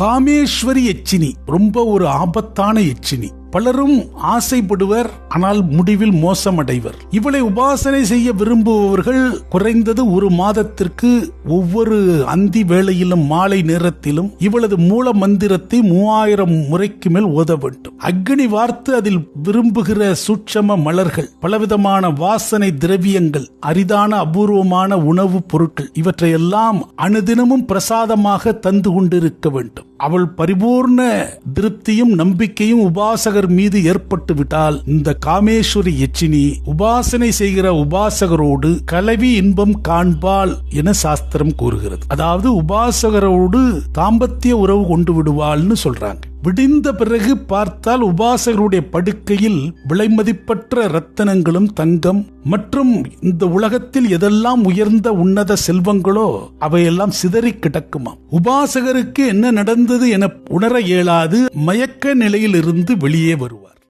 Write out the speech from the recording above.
காமேஸ்வரி எச்சினி ரொம்ப ஒரு ஆபத்தான எச்சினி. பலரும் ஆசைப்படுவர் ஆனால் முடிவில் மோசமடைவர். இவளை உபாசனை செய்ய விரும்புபவர்கள் குறைந்தது ஒரு மாதத்திற்கு ஒவ்வொரு அந்தி வேளையிலும் மாலை நேரத்திலும் இவளது மூல மந்திரத்தை மூவாயிரம் முறைக்கு மேல் ஓத வேண்டும். அக்னி வார்த்து அதில் விரும்புகிற சூட்சம மலர்கள் பலவிதமான வாசனை திரவியங்கள் அரிதான அபூர்வமான உணவுப் பொருட்கள் இவற்றையெல்லாம் அனுதினமும் பிரசாதமாக தந்து கொண்டிருக்க வேண்டும். அவள் பரிபூர்ண திருப்தியும் நம்பிக்கையும் உபாசகர் மீது ஏற்பட்டு விட்டால் இந்த காமேஸ்வரி எச்சினி உபாசனை செய்கிற உபாசகரோடு கலவி இன்பம் காண்பாள் என சாஸ்திரம் கூறுகிறது. அதாவது உபாசகரோடு தாம்பத்திய உறவு கொண்டு விடுவாள்னு சொல்றாங்க. விடிந்த பிறகு பார்த்தால் உபாசகருடைய படுக்கையில் விலைமதிப்பற்ற ரத்தனங்களும் தங்கம் மற்றும் இந்த உலகத்தில் எதெல்லாம் உயர்ந்த உன்னத செல்வங்களோ அவையெல்லாம் சிதறி கிடக்குமாம் உபாசகருக்கு என்ன நடந்தது என உணர இயலாது மயக்க நிலையில் இருந்து வெளியே வருவார்.